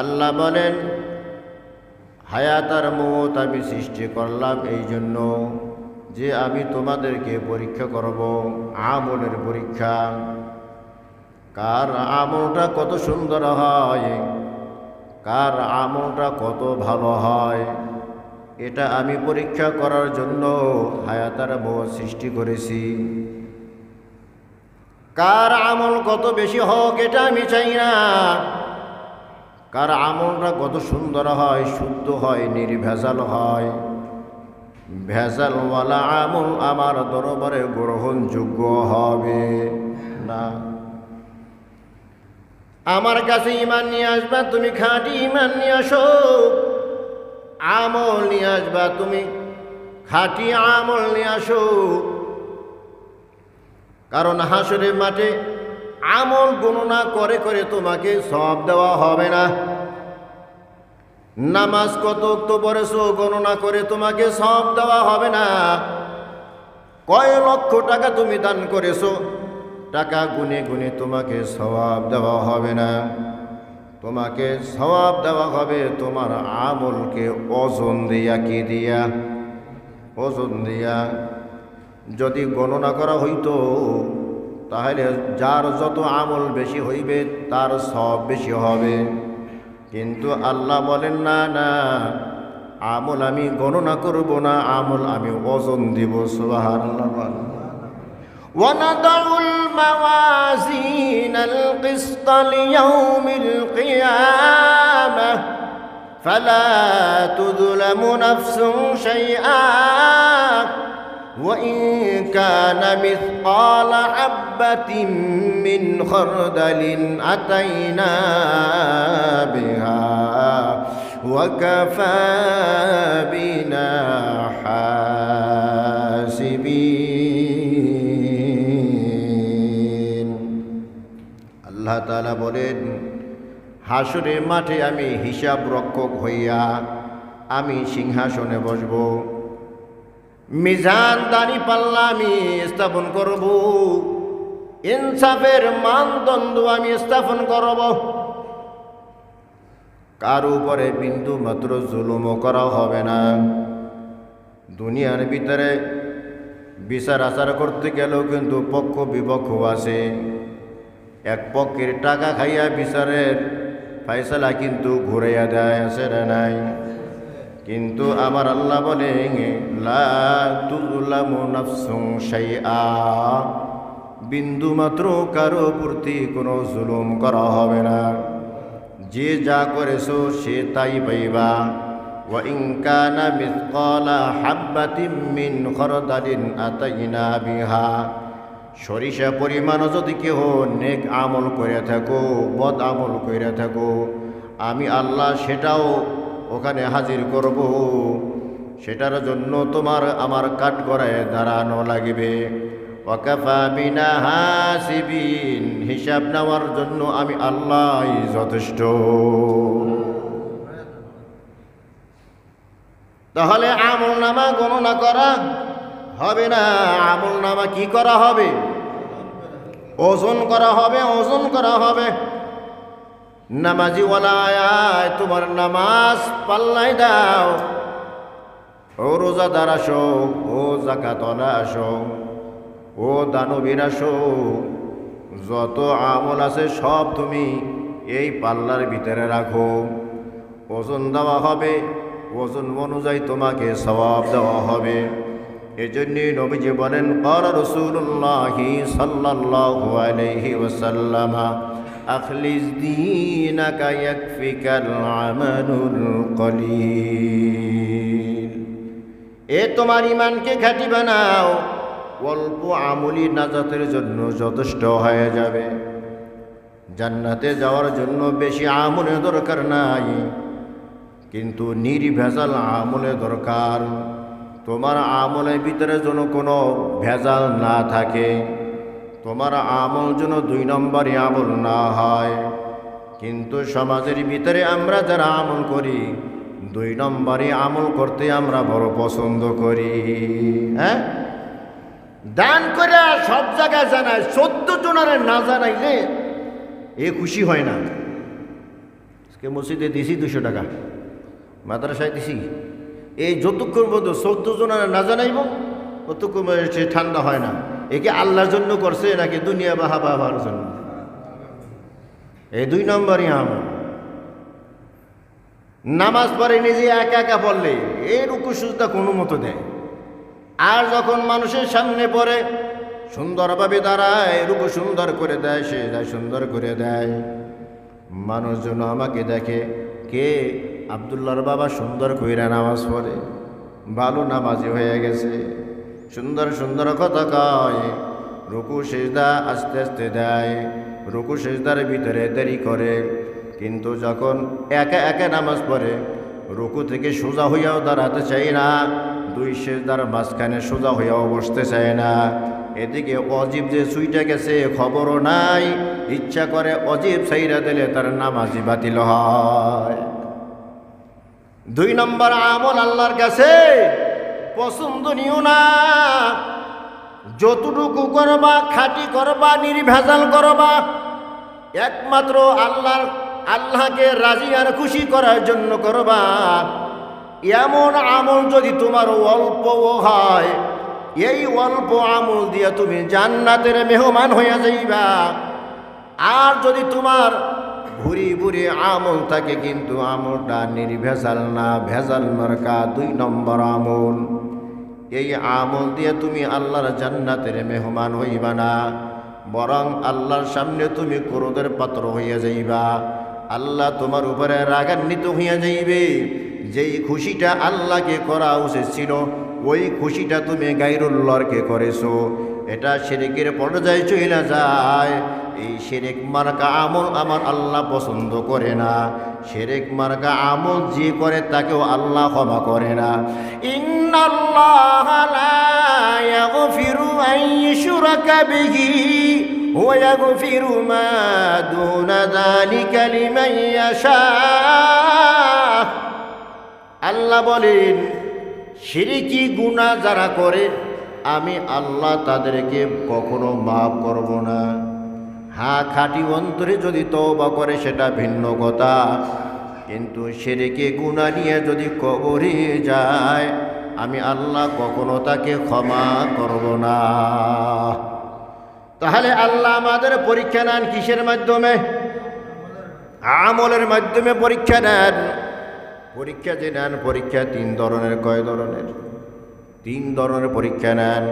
আল্লাহ বলেন, হায়াতার মত আমি সৃষ্টি করলাম এই জন্য যে আমি তোমাদেরকে পরীক্ষা করব, আমলের পরীক্ষা। কার আমলটা কত সুন্দর হয়, কার আমলটা কত ভালো হয়, এটা আমি পরীক্ষা করার জন্য হায়াতার মত সৃষ্টি করেছি। কার আমল কত বেশি হোক, এটা আমি চাই না। কার আমলটা কত সুন্দর হয়, শুদ্ধ হয়, নির্ভেজাল হয়। ভেজালওয়ালা আমল আমার দরবারে গ্রহণযোগ্য হবে না। আমার কাছে ইমান নিয়ে আসবা, তুমি খাঁটি ইমান নিয়ে আসো। আমল নিয়ে আসবা, তুমি খাঁটি আমল নিয়ে আসো। কারণ হাসরের মাঠে আমল গণনা করে করে তোমাকে সব দেওয়া হবে না। নামাজ কত তো পড়েছো গণনা করে তোমাকে সব দেওয়া হবে না। কয় লক্ষ টাকা তুমি দান করেছ, টাকা গুনে গুনে তোমাকে সবাব দেওয়া হবে না। তোমাকে সবাব দেওয়া হবে তোমার আমলকে ওজন দিয়া কি দিয়া? ওজন দিয়া। যদি গণনা করা হইতো তাহলে যার যত আমল বেশি হইবে তার সব বেশি হবে কিন্তু আল্লাহ বলেন না না আমল আমি গণনা করব না আমল আমি ওজন দিব সুবাহান ونضع الموازين القسط ليوم القيامة فلا تظلم نفس شيئا وإن كان مثقال حبة من خردل أتينا بها وكفى بنا حاسبين আল্লাহ তাআলা বলেন হাসরের মাঠে আমি হিসাব রক্ষক হইয়া আমি সিংহাসনে বসবো মিজান দানি পাল্লা আমি স্থাপন করব। ইনসাফের মানদণ্ড আমি স্থাপন করব। কার উপরে বিন্দু মাত্র জুলুমও করা হবে না? দুনিয়ার ভিতরে বিচার আচার করতে গেলেও কিন্তু পক্ষ বিপক্ষ আছে। এক পক্ষের টাকা খাইয়া বিচারের ফাইসলা কিন্তু ঘুরাইয়া দেয় না নাই? কিন্তু আমার আল্লাহ বলে বিন্দু মাত্র কারো প্রতি কোনো জুলুম করা হবে না যে যা করেছো সে তাই পাইবা وإن كان مثقال حبة من خردل أتينا بها সরিষা পরিমাণ যদি কেহ নেক আমল করে থাকো বদ আমল করে থাকো আমি আল্লাহ সেটাও ওখানে হাজির করব। সেটার জন্য তোমার আমার কাঠ করায় দাঁড়ানো লাগবে। ওয়াকাফা বিনা হাসিবিন, হিসাব নেওয়ার জন্য আমি আল্লাহ যথেষ্ট। তাহলে আমল নামা গণনা করা হবে না? আমল নামা কি করা হবে? ওজন করা হবে, ওজন করা হবে। নামাজি ওলায় তোমার নামাজ পাল্লাই দাও। ও রোজাদার আসো, ও জাকাতলা আসো, ও দানবীর আসো, যত আমল আছে সব তুমি এই পাল্লার ভিতরে রাখো। ওজন দেওয়া হবে, ওজন অনুযায়ী তোমাকে সবাব দেওয়া হবে। এজন্যই নবীজি বলেন কর রসুল্লাহি সাল্লাল্লাহু আলাইহি ওয়াসাল্লামা আখলিস দীনাকা ইয়াকফিকাল আমালুল কলিল এ তোমার ইমানকে খাঁটি বানাও। অল্প আমলি নাজাতের জন্য যথেষ্ট হয়ে যাবে। জান্নাতে যাওয়ার জন্য বেশি আমলের দরকার নাই। কিন্তু নির্ভেজাল আমলে দরকার। তোমার আমলের ভিতরে যেন কোনো ভেজাল না থাকে। তোমার আমল যেন দুই নম্বরই আমল না হয়। কিন্তু সমাজের ভিতরে আমরা যারা আমল করি, দুই নম্বরই আমল করতে আমরা বড় পছন্দ করি। হ্যাঁ? দান করে সব জায়গায় জানায়, চোদ্দ জনের না জানাইলে এ খুশি হয় না। আজকে মসজিদে দিছি দুশো টাকা। মাদ্রাসায় দিছি। এই যতক্ষণ পর্যন্ত চোদ্দ জনের না জানাইব, ততক্ষণ সে ঠান্ডা হয় না। একে আল্লাহর জন্য করছে নাকি দুনিয়া বাহা বাবার জন্য। এই দুই নম্বরই আমল। নামাজ পড়ে নিজে একা একা পড়লে এই রুকু সুজদা কোনো মতো দেয়। আর যখন মানুষের সামনে পড়ে, সুন্দরভাবে দাঁড়ায়, রুকু সুন্দর করে দেয়, সে যায় সুন্দর করে দেয়। মানুষজন আমাকে দেখে, কে আবদুল্লাহর বাবা সুন্দর কইরা নামাজ পড়ে, ভালো নামাজি হয়ে গেছে। সুন্দর সুন্দর কথা কয়। রুকু সেজদা আস্তে আস্তে দেয়। রুকু সেজদার ভিতরে দেরি করে। কিন্তু যখন একে একে নামাজ পড়ে, রুকু থেকে সোজা হইয়াও দাঁড়াতে চাই না। দুই সেজদার মাঝখানে সোজা হইয়াও বসতে চায় না। এদিকে অজীব যে সুইটা গেছে, খবরও নাই। ইচ্ছা করে অজীব সাইরা দিলে তার নামাজি বাতিল হয়। দুই নম্বর আমল আল্লাহর কাছে। পছন্দনীয় না। যতটুকু করবা, খাটি করবা, নির্ভেজাল করবা, একমাত্র আল্লাহর, আল্লাহকে রাজি আর খুশি করার জন্য করবা। এমন আমল যদি তোমার অল্প হয়, এই অল্প আমল দিয়ে তুমি জান্নাতের মেহমান হইয়া যাইবা। আর যদি তোমার ভুরি ভুরি আমল থাকে, কিন্তু আমলটা নির্ভেজাল না, ভেজাল মার্কা, দুই নম্বর আমল। এই আমল দিয়ে তুমি আল্লাহর জান্নাতের মেহমান হইবা না, বরং আল্লাহর সামনে তুমি ক্রোধের পাত্র হইয়া যাইবা। আল্লাহ তোমার উপরে রাগান্বিত হইয়া যাইবে। যেই খুশিটা আল্লাহকে করা উচিত ছিল, ওই খুশিটা তুমি গাইরুল্লরকে করেছ। এটা শেরেকের পর্যায়ে চলে যায়। এই শেরেক মার্কা আমল আমার আল্লাহ পছন্দ করে না। শেরেক মার্কা আমল যে করে তাকেও আল্লাহ ক্ষমা করে না। আল্লাহ বলেন, শিরিকি গুনাহ যারা করে আমি আল্লাহ তাদেরকে কখনো মাফ করব না। হ্যাঁ খাঁটি অন্তরে যদি তওবা করে সেটা ভিন্ন কথা। কিন্তু সেরেকে গুণা নিয়ে যদি কবরে যায়, আমি আল্লাহ কখনো তাকে ক্ষমা করব না। তাহলে আল্লাহ আমাদের পরীক্ষা নেন কিসের মাধ্যমে? আমলের মাধ্যমে পরীক্ষা নেন। পরীক্ষা যে নেন, পরীক্ষা তিন ধরনের, কয় ধরনের? তিন ধরনের পরীক্ষা নেন।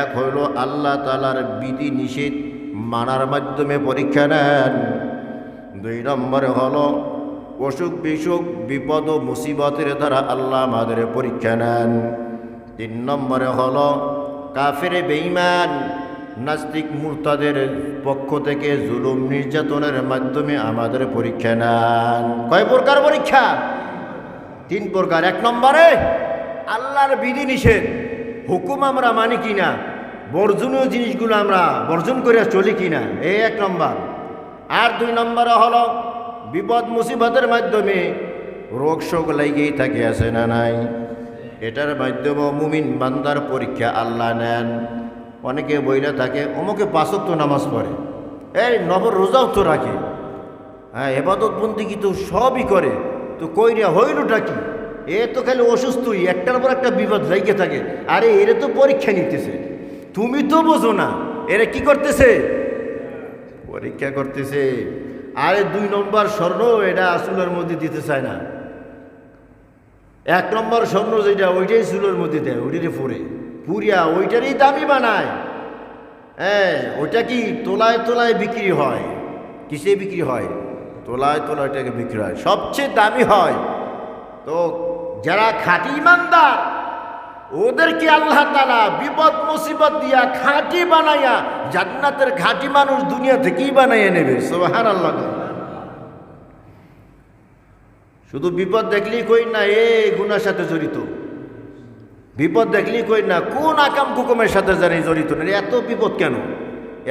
এক হইল আল্লাহ তালার বিধি নিষেধ মানার মাধ্যমে পরীক্ষা নেন। দুই নম্বরে হল অসুখ বিসুখ, বিপদ ও মুসিবতের দ্বারা আল্লাহ আমাদের পরীক্ষা নেন। তিন নম্বরে হল কাফের বেঈমান, নাস্তিক মুরতাদের পক্ষ থেকে জুলুম নির্যাতনের মাধ্যমে আমাদের পরীক্ষা নেন। কয় প্রকার পরীক্ষা? তিন প্রকার। এক নম্বরে আল্লাহর বিধি নিষেধ। হুকুম আমরা মানি কিনা? বর্জনীয় জিনিসগুলো আমরা বর্জন করে চলি কিনা? এই এক নম্বর। আর দুই নম্বরে হলো, বিপদ মুসিবতের মাধ্যমে রোগ শোক লাগিয়েই থাকে, আছে না নাই? এটার মাধ্যমে মুমিন বান্দার পরীক্ষা আল্লাহ নেন। অনেকে বইলে থাকে, অমুকে পাঁচক তো নামাজ পড়ে। এই নবর রোজাও তো রাখে। হ্যাঁ এবাদত বন্দি তো সবই করে? তো কইরা হইলটা কি? এ তো খালি অসুস্থই, একটার পর একটা বিপদ লাইকে থাকে। আরে, এরে তো পরীক্ষা নিতেছে। তুমি তো বোঝো না, এরা কি করতেছে? পরীক্ষা করতেছে। আরে, দুই নম্বর স্বর্ণ এটা আসলের মধ্যে দিতে চায় না। এক নম্বর স্বর্ণ যেটা, ওইটাই চুলের মধ্যে দেয়, ওইটারে পরে। পুরিয়া, ওইটারই দামি বানায়। হ্যাঁ ওইটা কি তোলায় তোলায় বিক্রি হয়? কিসে বিক্রি হয়? তোলায় তোলায় ওইটাকে বিক্রি হয়। সবচেয়ে দামি হয়। তো যারা খাঁটি ইমানদার, ওদেরকে আল্লাহ তালা বিপদ, মুসিবত দিয়া খাঁটি বানাইয়া জান্নাতের খাঁটি মানুষ দুনিয়া থেকেই বানাইয়া নেবে। সোহার আল্লাহ শুধু বিপদ দেখলেই কই না, এ গুনার সাথে জড়িত। বিপদ দেখলেই কই না, কোন আকাম কুকুমের সাথে জানি জড়িত না। এত বিপদ কেন?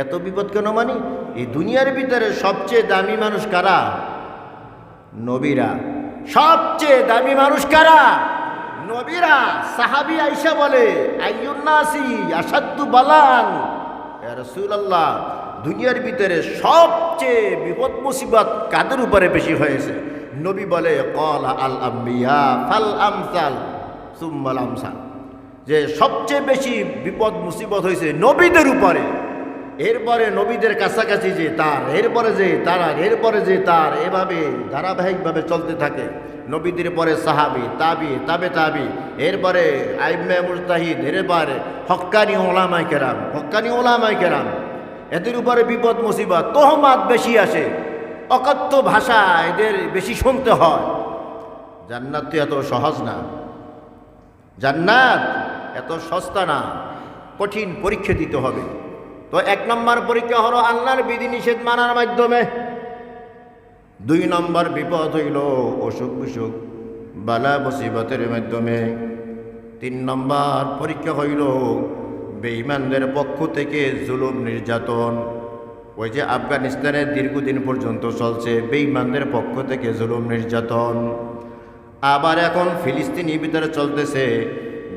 এত বিপদ কেন মানি? এই দুনিয়ার ভিতরে সবচেয়ে দামি মানুষ কারা? নবীরা। সবচেয়ে দামি মানুষ কারা? নবীরা, সাহাবি আইসা বলে, আইয়ুন্নাসি বালান দুনিয়ার ভিতরে সবচেয়ে বিপদ মুসিবত কাদের উপরে বেশি হয়েছে? নবী বলে কল আল ফাল আমসাল সুম্মাল আমসাল। যে সবচেয়ে বেশি বিপদ মুসিবত হয়েছে নবীদের উপরে। এরপরে নবীদের কাছাকাছি যে তার, এরপরে যে তারা, এরপরে যে তার, এভাবে ধারাবাহিকভাবে চলতে থাকে। নবীদের পরে সাহাবি, তাবি, তাবে তাবি, এরপরে আইমে মুস্তাহিদ এরপরে হক্কানি ওলামাই কেরাম, হক্কানি ওলামাই কেরাম। এদের উপরে বিপদ, মুসিবত, তোহমাত বেশি আসে। অকথ্য ভাষা এদের বেশি শুনতে হয়। জান্নাত তো এত সহজ না। জান্নাত এত সস্তা না। কঠিন পরীক্ষা দিতে হবে। তো এক নম্বর পরীক্ষা হলো আল্লাহর বিধিনিষেধ মানার মাধ্যমে। দুই নম্বর বিপদ হইল অসুখ বিসুখ, বালা মুসিবতের মাধ্যমে। তিন নম্বর পরীক্ষা হইল বেঈমানদের পক্ষ থেকে জুলুম নির্যাতন। ওই যে আফগানিস্তানের দীর্ঘদিন পর্যন্ত চলছে বেঈমানদের পক্ষ থেকে জুলুম নির্যাতন। আবার এখন ফিলিস্তিনি ভিতরে চলতেছে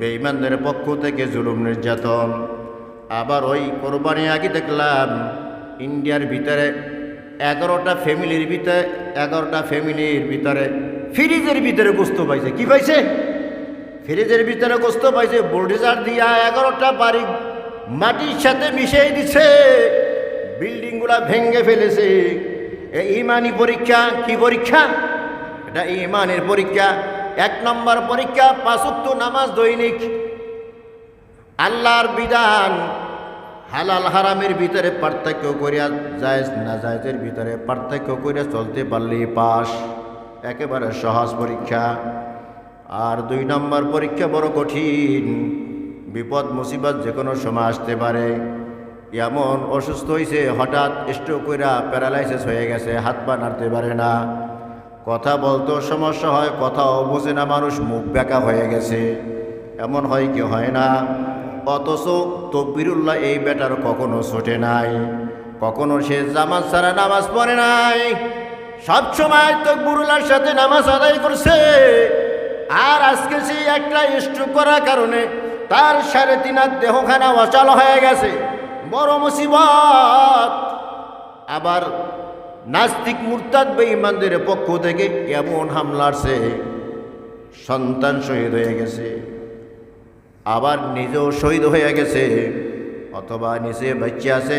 বেঈমানদের পক্ষ থেকে জুলুম নির্যাতন। আবার ওই কোরবানি আগে দেখলাম, ইন্ডিয়ার ভিতরে এগারোটা ফ্যামিলির ভিতরে, এগারোটা ফ্যামিলির ভিতরে ফ্রিজের ভিতরে গোস্ত পাইছে। কি পাইছে? ফ্রিজের ভিতরে গোস্ত পাইছে বোল্ডেজার দিয়া এগারোটা বাড়ি মাটির সাথে মিশিয়ে দিছে। বিল্ডিংগুলা ভেঙে ফেলেছে। এই ইমানি পরীক্ষা, কি পরীক্ষা? এটা ইমানের পরীক্ষা। এক নম্বর পরীক্ষা পাঁচত্ব নামাজ দৈনিক। আল্লাহর বিধান হালাল হারামের ভিতরে পার্থক্য করিয়া জায়েজ না জায়েজের ভিতরে পার্থক্য করিয়া চলতে পারলেই পাস। একেবারে সহজ পরীক্ষা। আর দুই নম্বর পরীক্ষা বড় কঠিন। বিপদ, মুসিবত যে কোনো সময় আসতে পারে। এমন অসুস্থ হয়েছে হঠাৎ স্ট্রোক কইরা প্যারালাইসিস হয়ে গেছে, হাত পা নাড়তে পারে না। কথা বলতেও সমস্যা হয়, কথাও বোঝে না মানুষ, মুখ ব্যাকা হয়ে গেছে। এমন হয় কি হয় না? অথচ তকবিরুল্লাহ এই বেটার কখনো ছোটে নাই। কখনো সে জামাজ ছাড়া নামাজ পড়ে নাই। সব সময় তকবিরুল্লাহর সাথে নামাজ আদায় করছে। আর আজকে সে একটা স্ট্রোক করার কারণে তার সাড়ে তিন হাত দেহখানা অচল হয়ে গেছে। বড় মুসিবত। আবার নাস্তিক মুরতাদ বেঈমানদের পক্ষ থেকে এমন হামলারছে সন্তান শহীদ হয়ে গেছে। আবার নিজেও শহীদ হয়ে গেছে। অথবা নিচে বাচ্চা আছে,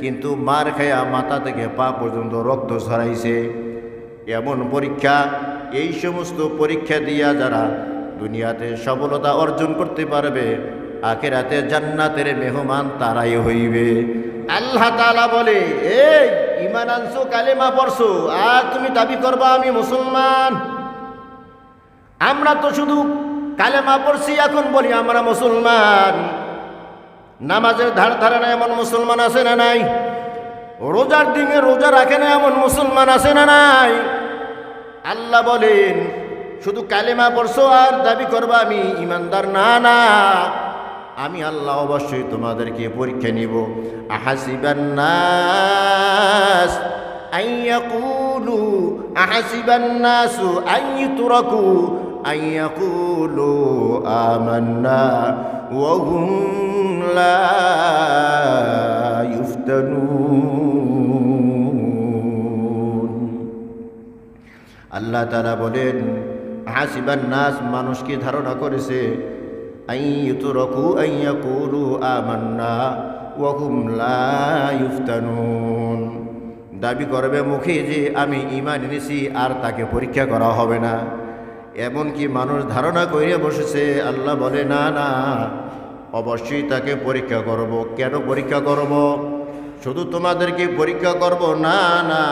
কিন্তু মার খায়া মাথা থেকে পা পর্যন্ত রক্ত ছড়াইছে। এমন পরীক্ষা, এই সমস্ত পরীক্ষা দিয়া যারা দুনিয়াতে সফলতা অর্জন করতে পারবে, আখেরাতে জান্নাতের মেহমান তারাই হইবে। আল্লাহ তাআলা বলে, এই ইমান আনছো, কালেমা পড়ছো, আর তুমি দাবি করবা আমি মুসলমান? আমরা তো শুধু কালেমা পড়ছি এখন বলি, আমরা মুসলমান। নামাজের ধার ধারে না এমন মুসলমান আছে না নাই? রোজার দিনে রোজা রাখে না এমন মুসলমান আছে না নাই? আল্লাহ বলেন, শুধু কালেমা পড়ছো আর দাবি করবা আমি ইমানদার? না না। আমি আল্লাহ অবশ্যই তোমাদেরকে পরীক্ষা নিব। আহাসিবান্নাস আইয়াকুলু, আহাসিবান্নাসু আইয়ুতরাকু আইয়াকুলু আমান্না ওয়া হুম লা ইফতানুন আল্লাহ তারা বলেন, হাসিবান নাস, মানুষকে ধারণা করেছে আইয়ুতরাকু আইয়াকুলু আমান্না ওয়া হুম লা ইফতানুন দাবি করবে মুখে যে, আমি ইমান এনেছি, আর তাকে পরীক্ষা করা হবে না। এমন কি মানুষ ধারণা করিয়া বসেছে, আল্লাহ বলে, না না, অবশ্যই তাকে পরীক্ষা করব। কেন পরীক্ষা করব? শুধু তোমাদেরকে পরীক্ষা করব? না না,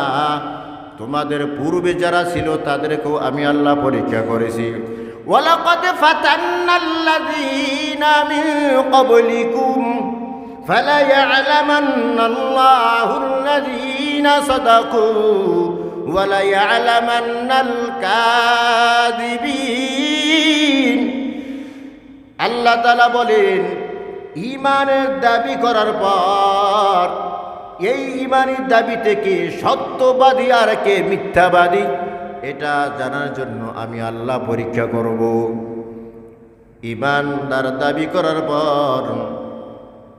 তোমাদের পূর্বে যারা ছিল তাদেরকেও আমি আল্লাহ পরীক্ষা করেছি। ওয়ালাকাদ ফালা ইয়ালামান্নাল্লাহুল্লাযীনা সাদাকূ। আল্লাহ বলেন ইমানের দাবি করার পর এই ইমানের দাবি থেকে সত্যবাদী আর কে মিথ্যাবাদী, এটা জানার জন্য আমি আল্লাহ পরীক্ষা করব। ইমানদার দাবি করার পর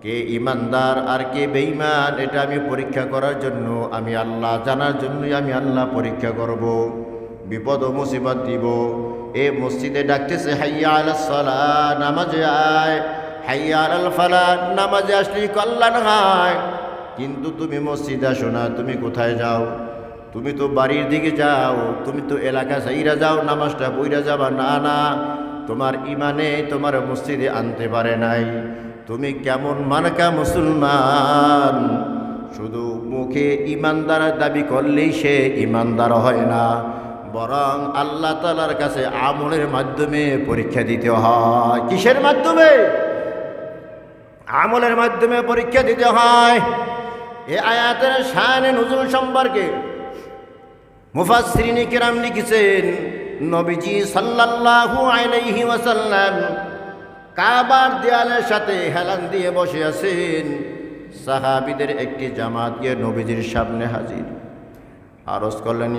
কে ইমানদার আর কে বেঈমান, এটা আমি পরীক্ষা করার জন্য, আমি আল্লাহ জানার জন্যই আমি আল্লাহ পরীক্ষা করব। বিপদ ও মুসিবত দিব। এ মসজিদে ডাকতেছে, হাইয়া আলাস সালাহ নামাজে আয়। হাইয়া আল ফালা, নামাজে আসলেই কল্যাণ হয়। কিন্তু তুমি মসজিদে আসো না, তুমি কোথায় যাও? তুমি তো বাড়ির দিকে যাও, তুমি তো এলাকা সাইরা যাও, নামাজটা বইরা যাবা। না না, তোমার ইমানে তোমার মসজিদে আনতে পারে নাই। তুমি কেমন মানকা মুসলমান? শুধু মুখে ইমানদার দাবি করলেই সে ইমানদার হয় না, বরং আল্লাহ তালার কাছে আমলের মাধ্যমে পরীক্ষা দিতে হয়। কিসের মাধ্যমে? আমলের মাধ্যমে পরীক্ষা দিতে হয়। এ আয়াতের শানে নজরুল সম্পর্কে মুফাসরিনী কিরাম লিখেছেন, নবীজি সাল্লাল্লাহু আলাইহি ওয়াসাল্লাম কাবার দেয়ালের সাথে হেলান দিয়ে বসে আছেন সাহাবিদের একটি জামাত গিয়ে নবীজির সামনে হাজির। আরজ করলেন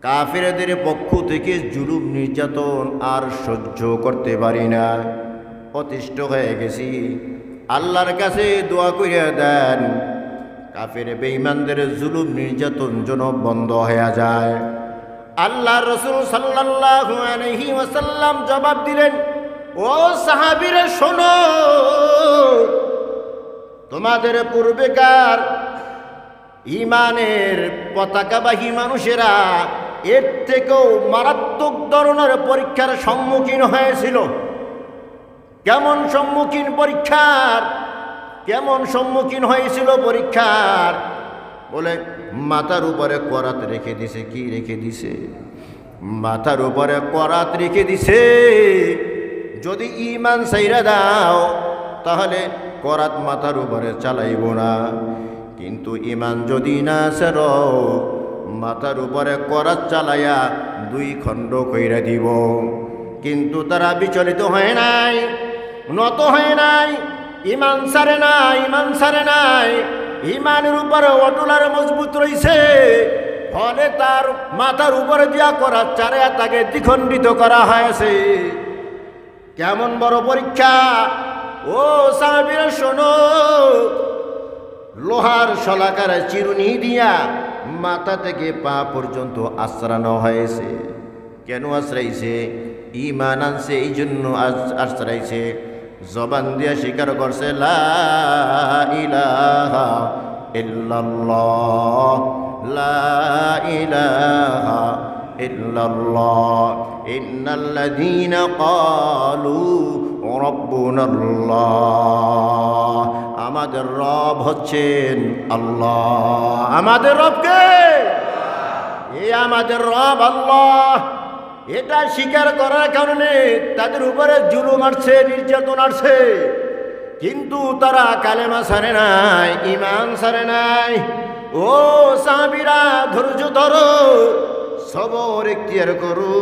কাফেরদের পক্ষ থেকে জুলুম নির্যাতন আর সহ্য করতে পারি না। অতিষ্ঠ হয়ে গেছি। আল্লাহর কাছে দোয়া করিয়া দেন। কাফের বেঈমানদের জুলুম নির্যাতন যেন বন্ধ হয়ে যায়। আল্লাহ রসুল ওয়াসাল্লাম জবাব দিলেন, ও সাহাবীরা শোনো, তোমাদের পূর্বেকার ইমানের পতাকাবাহী মানুষেরা এর থেকেও মারাত্মক ধরনের পরীক্ষার সম্মুখীন হয়েছিল। কেমন সম্মুখীন পরীক্ষার? কেমন সম্মুখীন হয়েছিল পরীক্ষার? বলে, মাথার উপরে করাত রেখে দিছে। কি রেখে দিছে? মাথার উপরে করাত রেখে দিছে। যদি ইমান সাইরা দাও, তাহলে করাত মাথার উপরে চালাইব না। কিন্তু ইমান যদি না সের মাথার উপরে করাত চালাইয়া দুই খণ্ড কইরা দিব। কিন্তু তারা বিচলিত হয় নাই, নত হয় নাই ইমান সারে নাই ইমান সারে নাই। ইমানের উপরে অটুলার মজবুত রইছে। ফলে তার মাথার উপরে দিয়া করা চারে তাকে দ্বিখণ্ডিত করা হয়েছে। কেমন বড় পরীক্ষা? ও সাহাবিরা, শোনো। লোহার শলাকার চিরুনি দিয়া মাথা থেকে পা পর্যন্ত আশ্রানো হয়েছে। কেন আশ্রাইছে? ইমান আনছে এই জন্য আশ্রাইছে। জবান দিয়া স্বীকার করছে, লা ইলাহা ইল্লাল্লাহ, লা ইলাহা ইল্লাল্লাহ, ইন্নাল্লাযীনা ক্বালু রাব্বুনাল্লাহ, আমাদের রব হচ্ছেন আল্লাহ। আমাদের রবকে? এ আমাদের রব আল্লাহ। এটা স্বীকার করার কারণে তাদের উপরে জুলুম আসছে, নির্যাতন আসছে। কিন্তু তারা কালেমা সারে নাই ইমান সারে নাই। ও সাহাবিরা, ধৈর্য ধরো, সবর এখতিয়ার করু।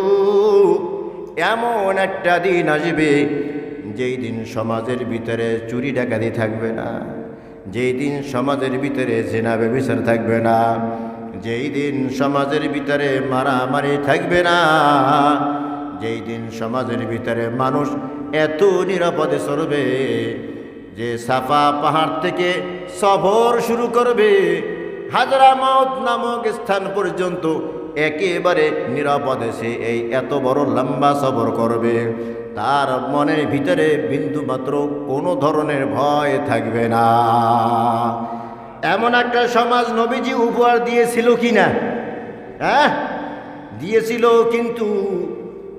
এমন একটা দিন আসবে যেই দিন সমাজের ভিতরে চুরি ডাকাতি থাকবে না, যেই দিন সমাজের ভিতরে জেনা ব্যবচার থাকবে না। যেই দিন সমাজের ভিতরে মারামারি থাকবে না, যেই দিন সমাজের ভিতরে মানুষ এত নিরাপদে চলবে যে সাফা পাহাড় থেকে সফর শুরু করবে, হাজরা নামক স্থান পর্যন্ত একেবারে নিরাপদে সে এই এত বড় লম্বা সফর করবে। তার মনের ভিতরে বিন্দু মাত্র কোনো ধরনের ভয় থাকবে না। এমন একটা সমাজ নবীজি উপহার দিয়েছিল কি না হ্যাঁ? দিয়েছিল কিন্তু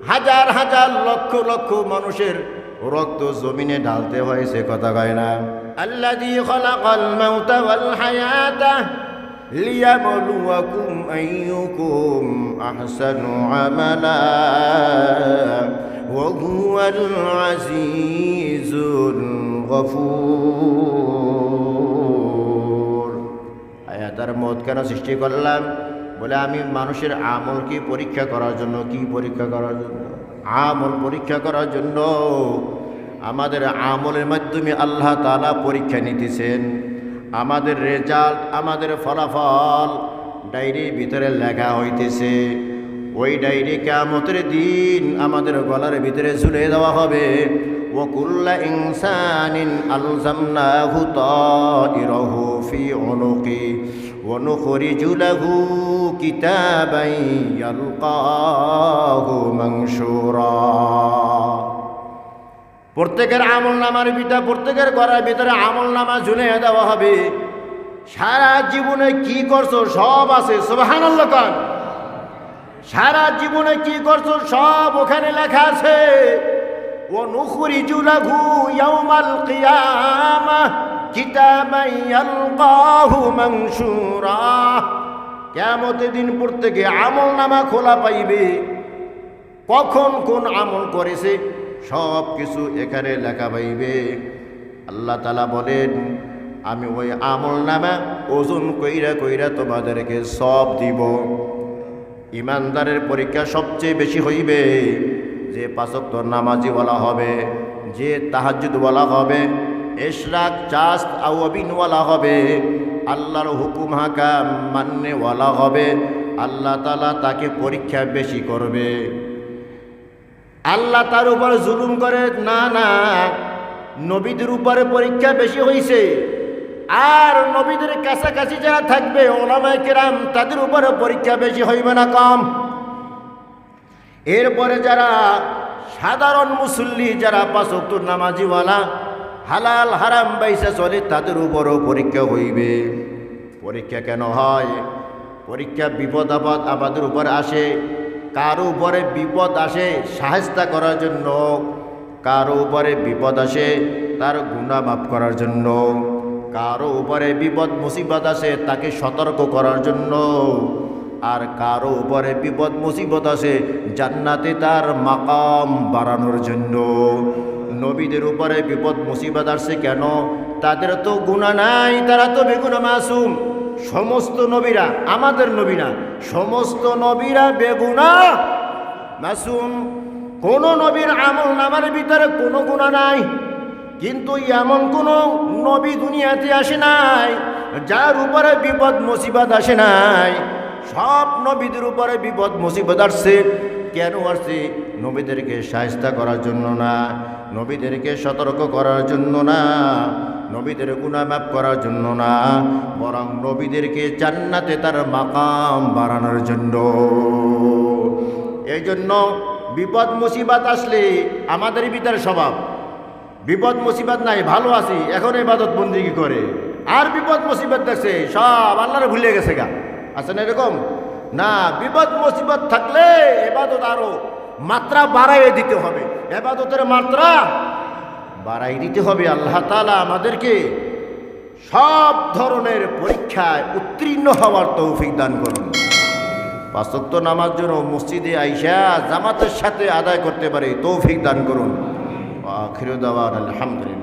হাজার হাজার লক্ষ লক্ষ মানুষের রক্ত জমিনে ঢালতে হয়েছে কথা কয় না। আল্লাযী খালাকাল মাউতা ওয়াল হায়াতা লিয়াবলুয়াকুম আইয়ুকুম আহসানু আমালা ওয়া হুয়াল আজিজুল গফুর। আয়াতার মত কেন সৃষ্টি করলাম বলে আমি মানুষের আমল কি পরীক্ষা করার জন্য কি পরীক্ষা করার জন্য আমল পরীক্ষা করার জন্য আমাদের আমলের মাধ্যমে আল্লাহ তালা পরীক্ষা নিতেছেন আমাদের রেজাল্ট আমাদের ফলাফল ডায়েরির ভিতরে লেখা হইতেছে ওই ডায়েরি কেমতের দিন আমাদের গলার ভিতরে ঝুলে দেওয়া হবে وكل إنسان ألزمناه طائره في عنقه ونخرج له كتابا يلقاه منشورا প্রত্যেকের আমল নামার ভিতরে প্রত্যেকের ঘরের ভিতরে আমল নামা ঝুলে দেওয়া হবে সারা জীবনে কি করছো সব আছে সুবাহান খান সারা জীবনে কি করছো সব ওখানে লেখা আছে ও নুখুরি জুলাঘু ইয়াউমাল কিয়ামা কিতাবাই ইয়ালকাহু দিন প্রত্যেকে আমল নামা খোলা পাইবে। কখন কোন আমল করেছে সব কিছু এখানে লেখা পাইবে। আল্লাহ তালা বলেন, আমি ওই আমল নামা ওজন কইরা কইরা তোমাদেরকে সব দিব। ইমানদারের পরীক্ষা সবচেয়ে বেশি হইবে যে পাঁচক্ত নামাজি বলা হবে, যে তাহাজুদ বলা হবে এশরাক চাস্ত আউবিনওয়ালা হবে। আল্লাহর হুকুম হাকাম মান্যওয়ালা হবে। আল্লাহ তালা তাকে পরীক্ষা বেশি করবে। আল্লাহ তার উপর জুলুম করে, না না, নবীদের উপরে পরীক্ষা বেশি হয়েছে আর নবীদের কাছাকাছি যারা থাকবে, ওলামায় কেরাম তাদের উপরে পরীক্ষা বেশি হইবে না কম। এরপরে যারা সাধারণ মুসল্লি, যারা পাঁচক্ত নামাজিওয়ালা হালাল হারাম বাইসা চলে, তাদের উপরও পরীক্ষা হইবে। পরীক্ষা কেন হয়? পরীক্ষা বিপদ, আপদ আমাদের উপর আসে। কারও উপরে বিপদ আসে সাহায্য করার জন্য। কারও উপরে বিপদ আসে, তার গুণা মাফ করার জন্য। কারও উপরে বিপদ, মুসিবত আসে, তাকে সতর্ক করার জন্য। আর কারও উপরে বিপদ, মুসিবত আসে, জান্নাতে তার মাকাম বাড়ানোর জন্য। নবীদের উপরে বিপদ, মুসিবত আসছে কেন? তাদের তো গুণা নাই, তারা তো বেগুনা মাসুম। সমস্ত নবীরা, আমাদের নবী না সমস্ত নবীরা বেগুনা মাসুম। কোন নবীর আমল নামার ভিতরে কোনো গুণা নাই। কিন্তু এমন কোন নবী দুনিয়াতে আসে নাই, যার উপরে বিপদ, মুসিবত আসে নাই। সব নবীদের উপরে বিপদ, মুসিবত আসছে। কেন আসছে? নবীদেরকে সাহায্য করার জন্য না। নবীদেরকে সতর্ক করার জন্য না, নবীদের গুণামাপ করার জন্য না, বরং নবীদেরকে জান্নাতে তার মাকাম বাড়ানোর জন্য। এই জন্য বিপদ মুসিবত আসলে আমাদের ভিতরে স্বভাব। বিপদ মুসিবত নাই, ভালো আছি, এখন এবাদত বন্দিগি করে? আর বিপদ মুসিবত দেখছে, সব আল্লাহরে ভুলে গেছে গা। আছে না এরকম? না, বিপদ মুসিবত থাকলে এবাদত আরও মাত্রা বাড়াইয়ে দিতে হবে। এবাদতের মাত্রা বাড়াই দিতে হবে। আল্লাহ তালা আমাদেরকে সব ধরনের পরীক্ষায় উত্তীর্ণ হওয়ার তৌফিক দান করুন। পাঁচক্ত নামার জন্য মসজিদে আইসা জামাতের সাথে আদায় করতে পারে, তৌফিক দান করুন। আখির দাওয়ান, আলহামদুলিল্লাহ।